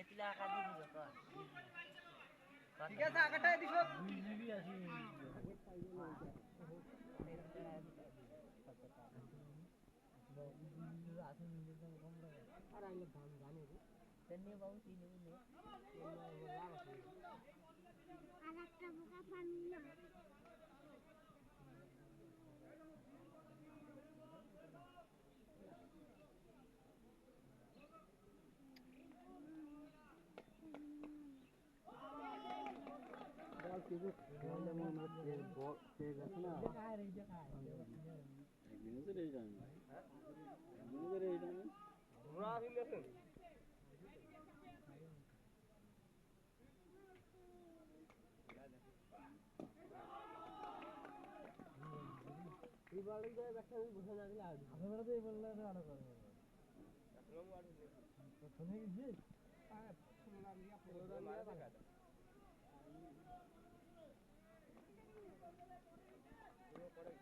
এতলা আকা দিব তো ঠিক আছে জিবি আর আরেকটা বোকা পানি না এই বাড়ি যায় একটা বুঝে না দিলে আগে আমি বলতে এই বললে তো আরও করে প্রথমে গেছি আর শুনলাম দিয়া পুরো এটা টাঙ্গো তো হেই ব্যাং আছে কামড়া দেখ তোর হাতেরগুলো ব্যাং একশো একত্রিশ টার্গেট কেবল মনে করি এবার এইখানে হাতে- চার বার চলে গেল এইখানে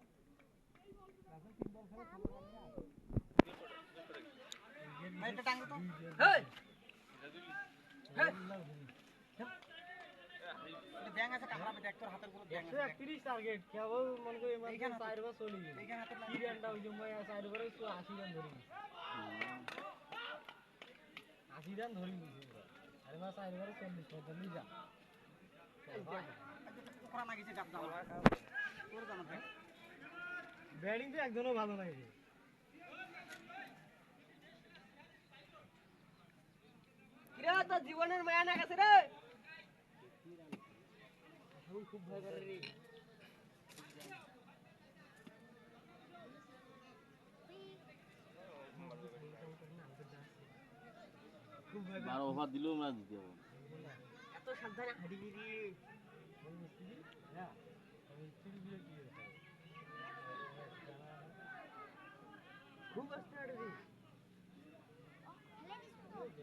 হাতের কি রানটা ওই জন্য চার বারে তো আশি রান ধরে আরে মা চার বারে চল্লিশ পঁয়তাল্লিশ রান কোরা না গেছে জাপ দাও তোর জানো ভাই ব্যাটিং তো একজনও ভালো নাই রে। কিরে তোর জীবনের মায়া না গেছে রে? খুব ভয় করে রে। বারো ওভার দিলেও আমরা দিতে পারব এত সাবধানে হাঁটি গিরি ওই মিস্ত্রি হ্যাঁ ওই মিস্ত্রি দিয়ে কি হয়েছে খুব আসতে আরে রে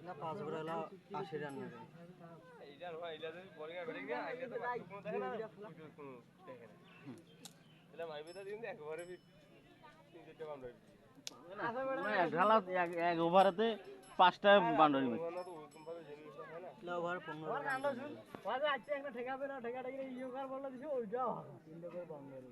না পাঁচ বড় হলো আশি রান নেবে। এইটার ভাই এটা যদি বলিং আর ব্যাটিং না তো কোনো দেখে না। কোনো দেখে না। এটা মাইবে তো দিন একবারে তিন চারটে বাউন্ডারি। মানে এক ঢালা এক এক ওভারেতে পাঁচটা বাউন্ডারি মারছে। ওখানে তো ওরকম ভাবে জিনিস হয় না। ওভার পনেরো ওর কাণ্ড শুন ওই যে আজকে একটা ঠেকাবে না ঠেকা ঠেকি ইয়োকার বললে দিছে ওইটাও। তিনটে করে বাউন্ডারি।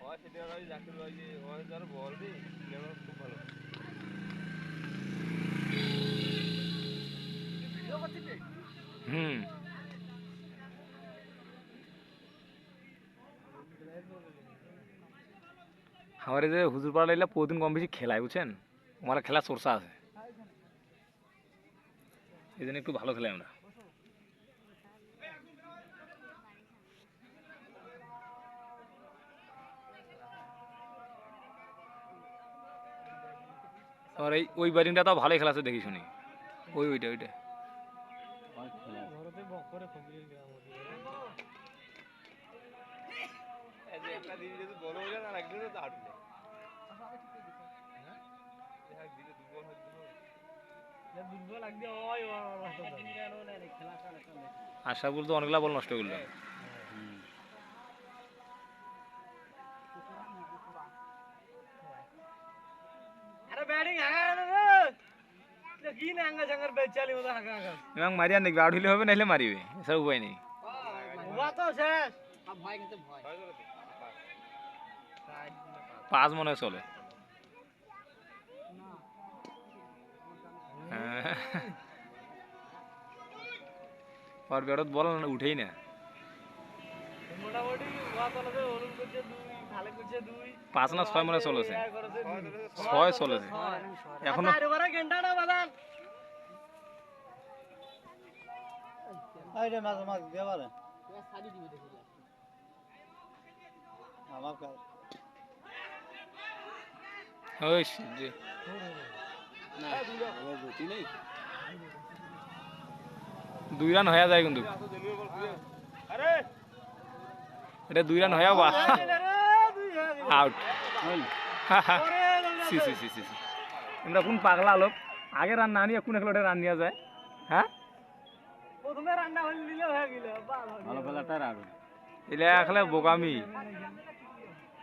হয় সেদিন ওই জাকির ভাই যে ওই যার বল দিই নেওয়া খুব ভালো হুম আমার এই যে হুজুর পাড়া লাইলা প্রতিদিন কম বেশি খেলায় বুঝছেন আমার খেলার সোর্সা আছে এই জন্য একটু ভালো খেলাই আমরা আমার এই, ওই ব্যাটিংটা তো ভালোই খেলাছে দেখি শুনি ওই, ওইটা ওইটা আশা খেলা আছে। ঘরতে বক করে এবং মারিয়া দেখবে আউট হবে নাহলে মারিবে এছাড়া উপায় নেই। ওয়া তো শেষ। আর ভয় কিন্তু ভয়। পাঁচ মনে চলে। ওর ব্যাটত বল উঠেই না। করছে দুই পাঁচ না ছয় মনে চলেছে। ছয় চলেছে। এখনও আর মাছ মাছ দিয়ে পারে। আমার ওই দুই রান। হয়ে যায় কিন্তু। এটা দুই রান হয়ে বা। আউট সি সি সি সি আমরা কোন পাগলা লোক? আগে রান না নিয়ে কোন খেলোয়াড়ে রান নিয়ে যায়? হ্যাঁ? প্রথমে রান্না হয়ে দিলে হয়ে গেল ভালো খেলাটার আর এলে খেলে বোকামি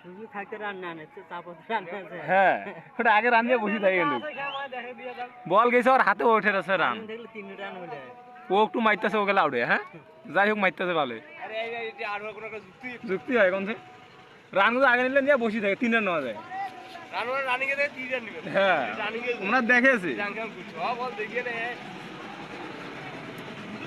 শুধু থাকতে রান্না আনেছে তারপর রান্না আছে হ্যাঁ ওটা আগে রান দিয়ে বসে থাকে কিন্তু বল গেছে ওর হাতে উঠে রান ও একটু মারতেছে ও গেলে আউটে হ্যাঁ যাই হোক মারতেছে ভালো যুক্তি হয় কোন রানগুলো আগে নিলে নিয়ে বসে থাকে তিন রান নেওয়া যায় রানওয়ার দেয় তিন রান নিবে হ্যাঁ আমরা দেখেছি হ্যাঁ বল দেখিয়ে নে দিলাই চারবার ওভার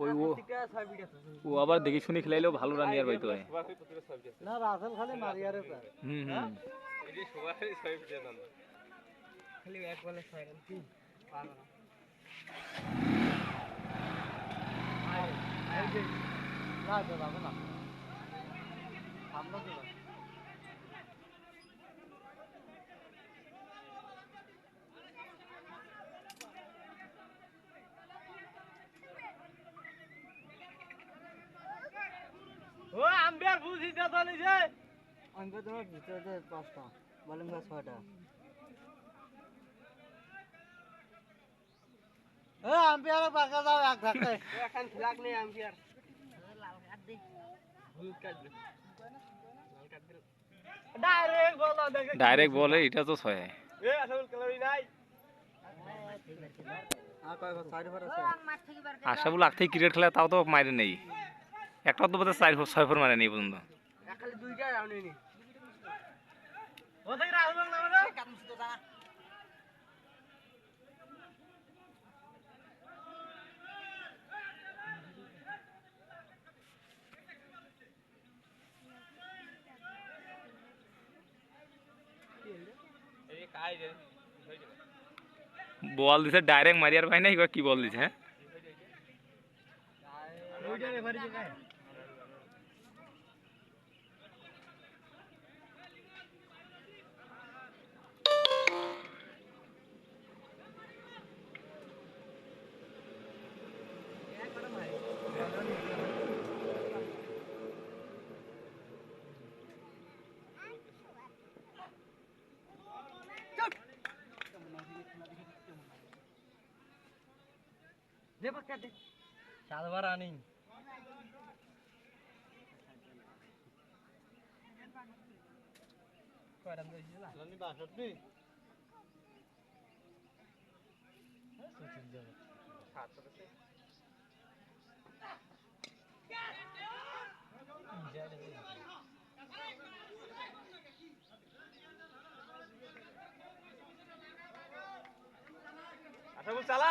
ও ছয় উইকেট ও আবার দেখে শুনে খেলাইলেও ভালো রান ইয়ার পাইতে হয় না রাসেল খালি মারিয়ারে প্রায় হুম হুম। এই যে সবার ছয় ফিটে খালি এক বলে ছয় রান পারো না। তো ও আম্বিয়ার বুঝিতে তো নিছে আমি তোমার ভিতরে পাঁচটা বলেন ছয়টা এ আম্পায়ারে পাকা যাও এক ধাক্কায়। এখন ফ্লাগ নেই আম্পিয়ার ডাইরেক্ট বল দেখে ডাইরেক্ট বলে এটা তো ছয়। এ আসল ক্যালোরি নাই। আশাফুল আগ থেকে ক্রিকেট খেলে তাও তো মারে নেই। একটা তো বোধহয় চার ছয় ফোর মারে নেই পর্যন্ত। দুইটা রাউন্ড ও থেকে রাহুল নামে দাও এই কাই রে হয়ে যাবে বল দিছে ডাইরেক্ট মারিয়ার পাই না এবার কি বল দিছে হ্যাঁ? সাতবার রানিং কয়রান দিয়েছিল বাষট্টি আচ্ছা বল চালা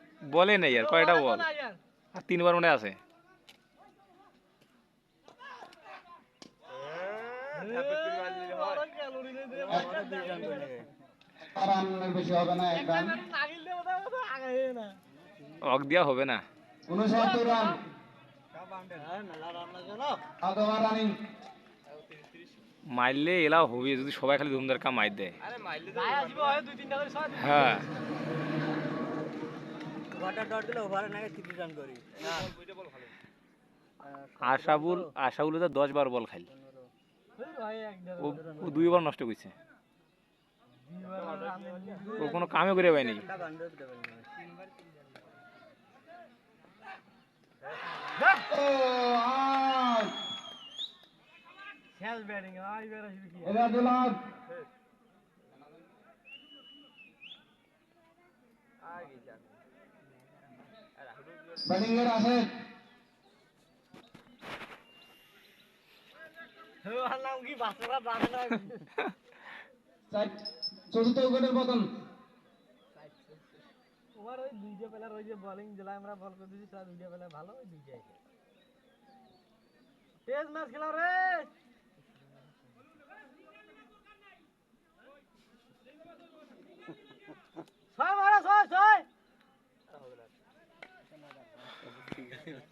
বলে নেই আর কয়টা বল আর। তিনবার মনে আছে দিয়ে। অক হবে না উনসত্তর রান মারলে এলাও হবে যদি সবাই খালি ধুমধার কাম মার দেয় মাইলে হয় হ্যাঁ ওভারটা ডট দিলে ওভারে নাকি তিরিশ রান করি। ভালো আশাবুল আশাবুল তো দশ বার বল খাইল। ও দুইবার নষ্ট করছে। ও কোনো কামে করে পায়নি। ব্যাটিং আই কি আগে হলো ব্যাটিং এর চতুর্থ উইকেটের পতন ওই দুইটা প্লেয়ার ওই যে বোলিং জেলায় আমরা বল করে দিয়েছি তার দুইটা প্লেয়ার ভালো ওই দুইটাই টেস্ট ম্যাচ খেলাও রে ছয় মারা ছয় ছয় না, দিতে পারো তো, দ- দ-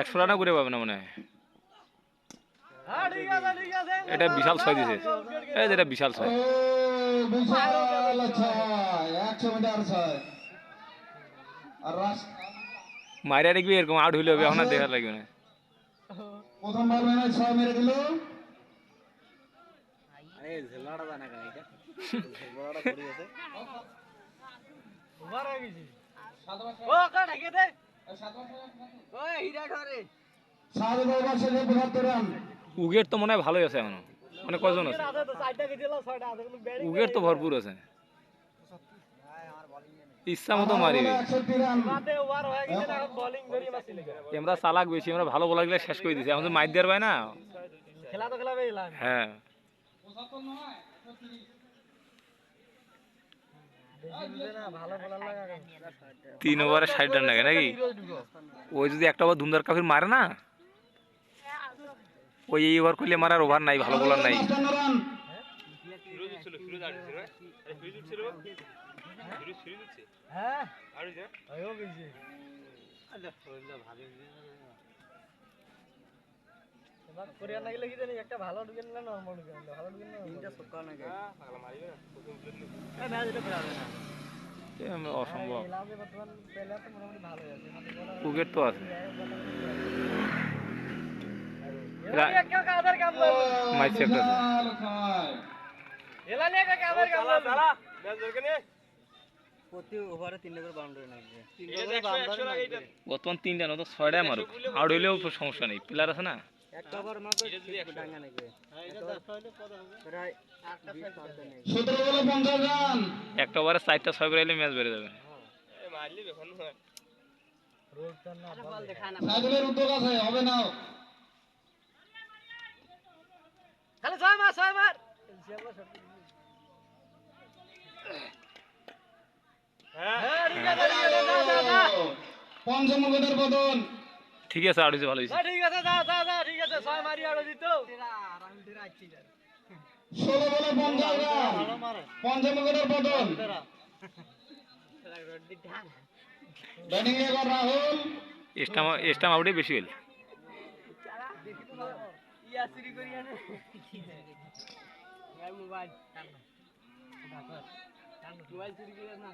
একশো রানও করে পাবে না মনে হয়। ঠিক আছে, ঠিক আছে। এটা বিশাল ছয় দিছে। এই যেটা বিশাল ছয় মারিয়া দেখবি এরকম আউট হইলে হবে এখন আর দেখা লাগবে না। প্রথম বল ছয় মেরে দিল ঝেলাটা জানা কেন এটা? ঝেলাটা পড়ে গেছে ওভার গেছে। উইকেট তো মনে হয় ভালোই আছে এখনও। মানে কজন আছে? আছে তো, ভরপুর আছে। ইচ্ছা মতো হয়ে লিগা। আমরা চালাক বেশি আমরা ভালো বলার গেলে শেষ করে দিছি। এখন তো মাইর দেওয়ার পাই না। খেলা তো খেলাবে হ্যাঁ। তিন ওভারে ষাট রান লাগে নাকি? ওই যদি একটা ওভার ধুমধার কাফির মারে না, ওই এই ওভার করলে মারার ওভার নাই, ভালো বলার নাই। হ্যাঁ ভালো নর্মাল ভালো। না না অসম্ভব তো উইকেট তো আছে। তিনটা বর্তমান তিনটা নতো ছয়টায় মারুক। আউট হইলেও তো সমস্যা নেই। প্লেয়ার আছে না? একটা ওভার রান। একটা ওভারে চারটা ছয় করে ম্যাচ বেড়ে যাবে। হয়। উদ্যোগ আছে হবে না। খালি ছয় মার ছয় মার। হ্যাঁ। হ্যাঁ পঞ্চম ঠিক আছে আউট ভালো হয়েছে। ঠিক আছে যা যা যা ঠিক আছে ছয় মারি আরও দিত। ষোলো বলে পঞ্চাশ ব্যাটিং এবার রাহুল। স্টাম স্টাম আউটে বেশি হইল। ইয়া চুরি করি আনে মোবাইল মোবাইল চুরি করে না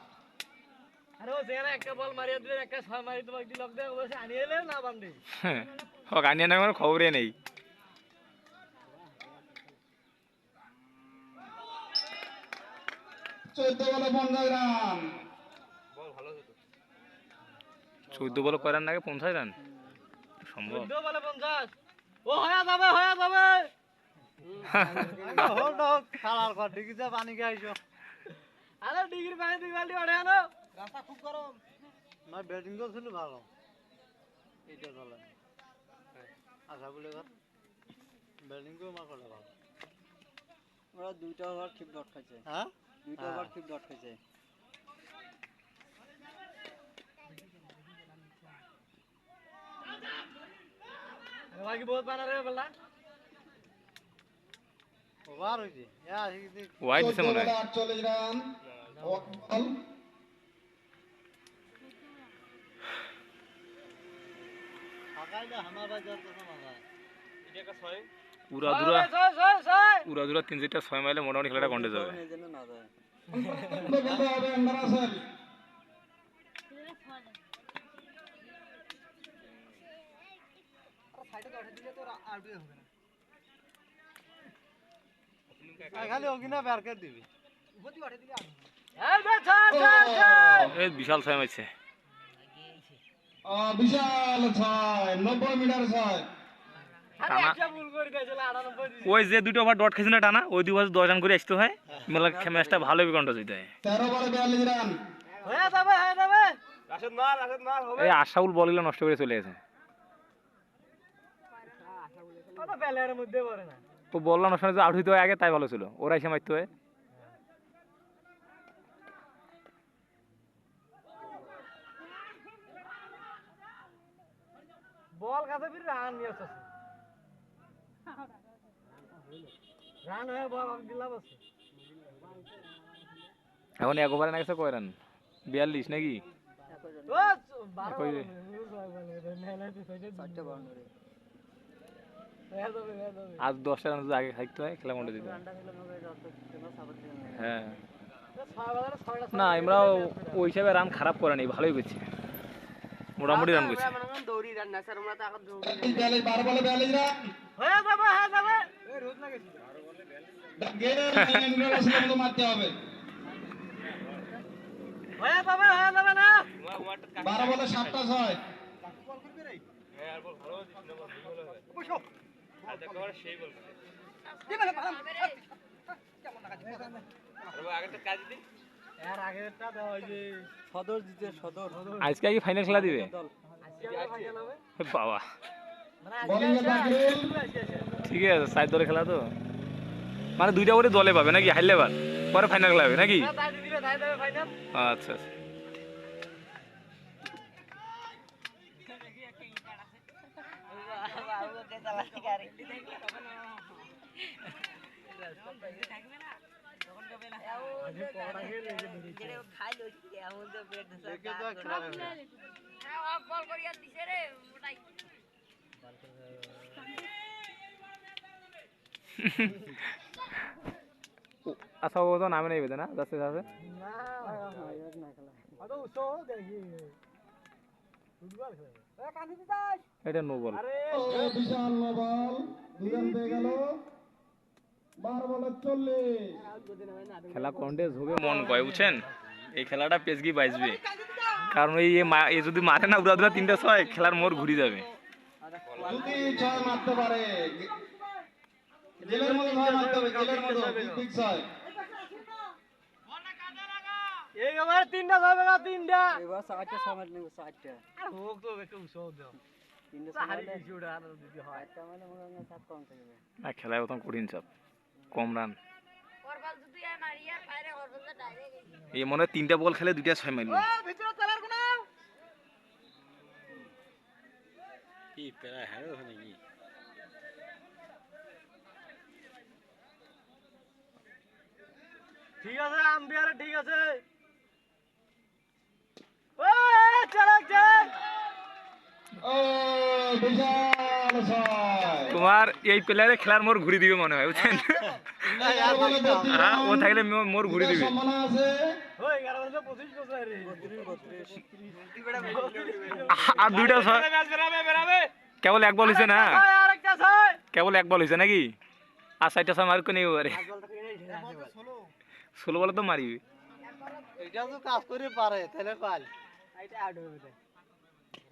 আরে ও সেখানে একটা বল মারিয়া দিলে একটা ছয় মারি তোমাকে দিল দেখ বসে আনিয়ে এলে না বান্ধি হোক আনিয়ে না কোনো খবরে নেই। চোদ্দ বলে করার নাকি পঞ্চাশ রান? সম্ভব। চোদ্দ বলে পঞ্চাশ। ও হয়ে যাবে হয়ে যাবে। হোক হোক খালার ঘর ঢুকিছে পানি কে আরে ডিগ্রি পানি দুই বালতি রাস্তা খুব গরম। না ব্যাটিং করছিল ভালো। এইটা চলে। আশা বলে ঘর ব্যাটিং করে মা করে ভালো। ওরা দুইটা ওভার ঠিক ডট খাইছে। হ্যাঁ দুইটা ওভার ঠিক ডট খাইছে। বাকি বহুত পানা রে বললা ওভার হইছে ইয়া আসি ওয়াই দিছে মনে। হয় রান বল ফাঁকাইলে আমার বাজার কথা মাথা এটা একটা ছয় উড়া দুরা ছয় ছয় ছয় উড়া দুরা তিন চারটা ছয় মাইলে মোটামুটি খেলাটা কন্টে যাবে। বিশাল ছয় আহ, বিশাল ছয় নব্বই মিটার ছয় টানা। একটা ভুল করে দিয়েছিল 98 দিছে ওই যে দুটো ওভার ডট খেয়েছে না টানা ওই দুই বছর দশ রান করে আসতে হয়। মেলা ম্যাচটা ভালো বিকণ্ঠ যেতে হয়। তেরো বলে বিয়াল্লিশ রান। হয়ে যাবে হয়ে যাবে। রাশেদ মার রাশেদ মার হবে। এই আশাউল বলগুলো নষ্ট করে চলে গেছে। ওটা বেলের মধ্যে পড়ে না। তো বললাম নষ্ট আউট হইতে হয় আগে তাই ভালো ছিল। ওরা এসে মারতে হয়। বল কাছে ফির রান নিয়ে আসছে। রান হয়ে বল দিলাম আছে এখন এক ওভারে না গেছে কয় রান বিয়াল্লিশ নাকি আজ দশটা রান আগে খাইতে হয় খেলা মন্ডে দিতে হয়। মনে না। আমরা ওই হিসাবে রান খারাপ করে নি ভালোই করছি। মোটামুটি রান করছি। দৌড়ি রান না স্যার আমরা তো এখন দৌড়ি বিয়াল্লিশ বারো বলে বিয়াল্লিশ রান হয়ে যাবে হয়ে যাবে এই রোদ লাগেছে। গেটের লাইন এন্ড্রয়েড আসলে মতো মারতে হবে। হয়ে যাবে হয়ে যাবে না। তোমার উমারটা কাট বারো বলে সাতটা ছয়। হ্যাঁ আর বল ভালো দিস বল ভালো হবে আর দেখো সেই বল আরে আগে তো কাজ দি এর আগেরটা দাও ওই যে সদর দিতে সদর আজকে কি ফাইনাল খেলা দিবে? ফাইনাল হবে। বাবা। মানে ঠিক আছে সাইড দলে খেলা তো। মানে দুইটা করে দলে পাবে নাকি হারলে বার? পরে ফাইনাল খেলা হবে নাকি? না তাই দেবে ফাইনাল আচ্ছা তো নামে নেই বেদে না? যাচ্ছে যাচ্ছে। ফুটবল খেলে। এটা নো বল। আরে। বিশাল নো বল দুজন পেয়ে গেল। বারো বলে চল্লিশ খেলা কন্টেস্ট হবে মন কয় বুঝছেন? এই খেলাটা পেসগি বাজবে। কারণ এই এ যদি মারে না উড়া দুরা তিনটা ছয় খেলার মোর ঘুরে যাবে। যদি ছয় মারতে পারে জেলের মতো ছয় মারতে হবে জেলের মতো বিগ ছয়। এই ওভারে তিনটা না তিনটা। এবার সামাল নেব আর হোক তো একটু উৎসাহ দাও। তিনটে সামাল ওটা আর যদি হয়। মানে মনে হয় সাত কম থাকবে না খেলায় কঠিন চাপ। কম রান এই মনে হয় তিনটা বল খেলে দুইটা ছয় মারলো ঠিক আছে আম্বিয়ারে ঠিক আছে। ও চলক চল ও বিশাল ছয় তোমার এই প্লেয়ারে খেলার মোর ঘুরি দিবে মনে হয় বুঝছেন? হ্যাঁ ও থাকলে মোর ঘুরি দিবে। সম্ভাবনা আছে। ওই 11 বছর 25 বছর রে আর দুইটা কেবল এক বল হয়েছে না? কেবল এক বল হয়েছে নাকি? আর চারটা ছয় মার্ক নেই এবারে? ষোলো বলে তো মারিবি। এটা তো কাজ করে পারে তাহলে পাল। এটা আউট হবে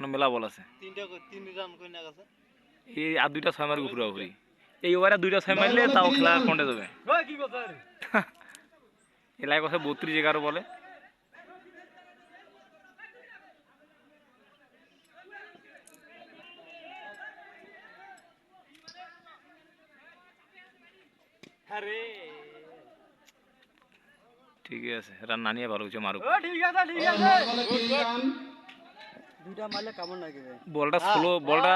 এখনও মেলা বল আছে? তিনটা তিন রান কই না গেছে। এই আর দুইটা ছয় মারবে পুরো পুরি এই ওভারে দুইটা ছয় মারলে তাও খেলা কন্টে যাবে। কি কথা রে? এলাকায় কথা বত্রিশ এগারো বলে। ঠিক আছে রান না নিয়ে ভালো হচ্ছে মারুক। ঠিক আছে ঠিক আছে নয় বলে তিরিশ রান দুইটা মারলে কেমন লাগবে বলটা স্লো বলটা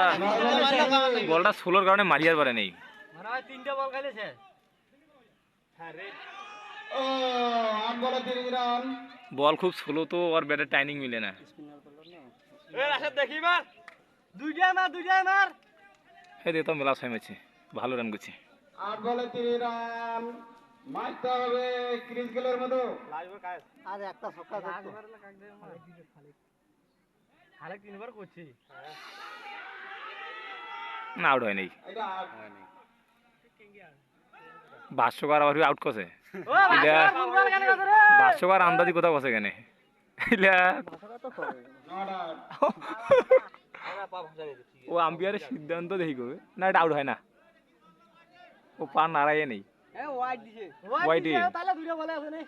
বলটা স্লোর কারণে মারিয়ার পারে নেই। মনে হয় তিনটা বল খেলেছে ও আট বলে তিরিশ রান। বল খুব স্লো তো ওর ব্যাটের টাইমিং মিলে না। স্পিনার করল না। দুইটা মার। দুইটা মার এই দেখো মেলা ভালো রান করছে। আট বলে তিরিশ রান। মারতে হবে ক্রিস গেলের মতো। আর একটা ছক্কা খালেক তিনবার করছি। না আউট হয় নাই এটা আবার আউট করছে? ও এটা কথা রে? ভাষ্যকার আন্দাজি কোথাও করছে কেন? ও আম্পিয়ারের সিদ্ধান্ত দেখি কবে? না এটা আউট হয় না। ও পা নাড়াইয়ে নেই। হ্যাঁ ওয়াইড দিছে. তাহলে দুইটা বলে আছে নে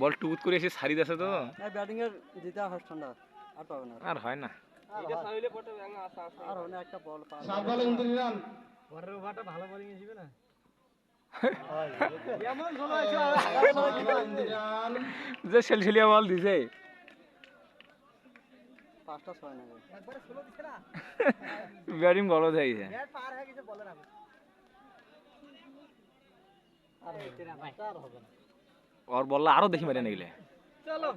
বল টুকুত করে এসে সারি দিয়েছে তো। ব্যাটিং এর জিতা ফার্স্ট ঠান্ডা আর পাবে না। আর হয় না। আর না একটা বল পাবে। সাত বলে উনত্রিশ রান পরের ওভারটা ভালো বোলিং না যে সেলসেলিয়া বল দিছে। পাঁচটা ছয় নেবে ব্যাটিং ভালো যাইছে পার হয়ে গেছে বলে রাখো আর বললা আরও দেখি মেরে নিলে চলো।